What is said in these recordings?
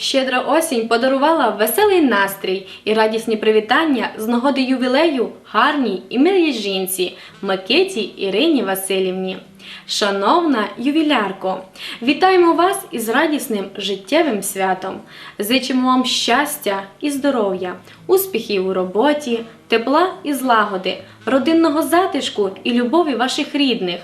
Щедра осінь подарувала веселий настрій і радісні привітання з нагоди ювілею гарній і милій жінці Микиті Ірині Васильівні. Шановна ювілярко, вітаємо вас із радісним життєвим святом. Зичимо вам щастя і здоров'я, успіхів у роботі, тепла і злагоди, родинного затишку і любові ваших рідних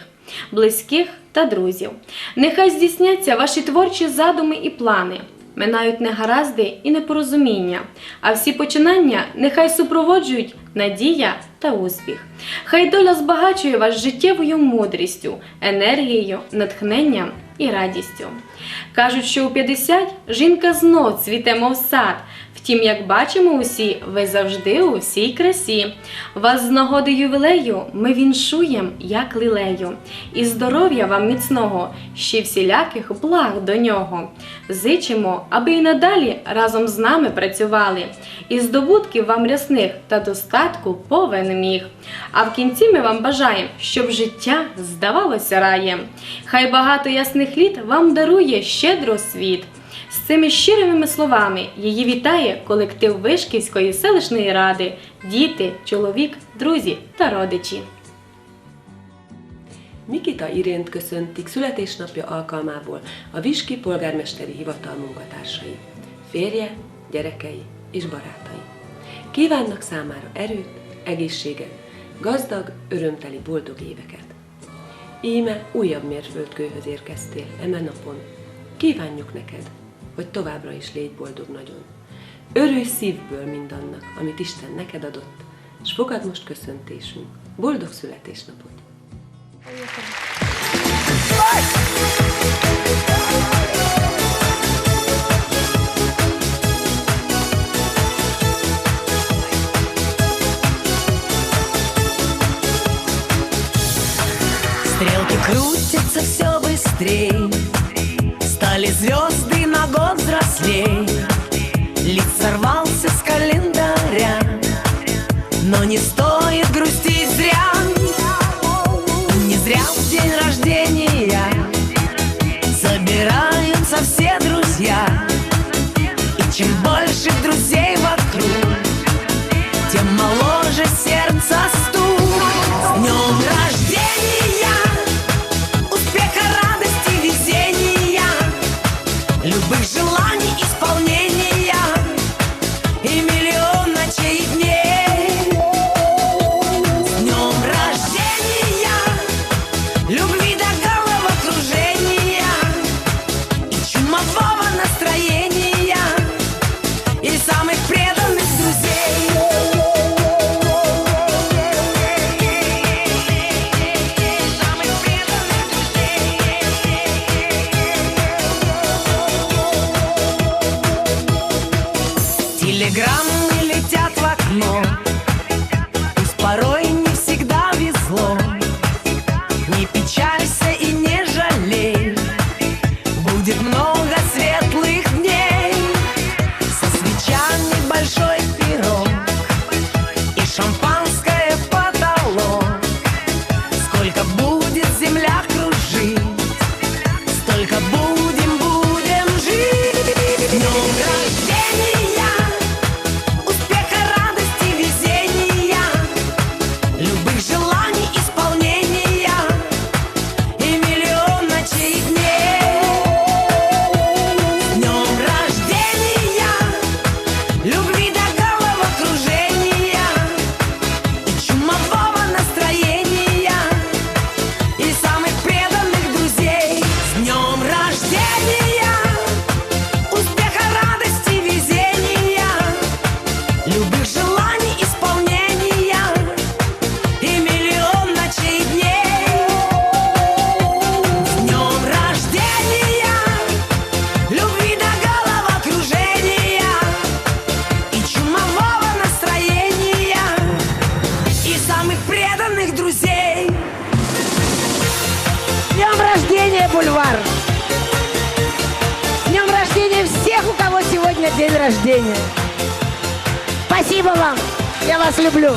близьких та друзів. Нехай здійсняться ваші творчі задуми і плани. Минають негаразди і непорозуміння, а всі починання нехай супроводжують надія та успіх. Хай доля збагачує вас життєвою мудрістю, енергією, натхненням і радістю. Кажуть, що у 50 жінка знов цвіте, мов сад. Втім, як бачимо усі, ви завжди у всій красі. Вас з нагоди ювілею ми віншуєм, як лілею, і здоров'я вам міцного, ще всіляких благ до нього. Зичимо, аби і надалі разом з нами працювали, і здобутків вам рясних та достатку повен міг. А в кінці ми вам бажаємо, щоб життя здавалося раєм. Хай багато ясних літ вам дарує щедро світ. З цими щирими словами її вітає колектив Вишківської селищної ради, діти, чоловік, друзі та родичі. Mikita Irént köszöntik születésnapja alkalmából a Viski polgármesteri hivatal munkatársai, férje, gyerekei és barátai. Kívánnak számára erőt, egészséget, gazdag, örömteli boldog éveket. Íme újabb mérföldkőhöz érkeztél eme napon. Kívánjuk neked, hogy továbbra is légy boldog nagyon. Örülj szívből mindannak, amit Isten neked adott, és fogad most köszöntésünk. Boldog születésnapot! Köszönöm. Крутятся все быстрее Стали звезды на год взрослей. Лист сорвался с календаря. Но не стоит грустить зря. Не зря в день рождения Собираются все друзья. И чем больше друзей вокруг Тем моложе сердце Любых желаний Телеграммы Бульвар! С днем рождения всех, у кого сегодня день рождения! Спасибо вам! Я вас люблю!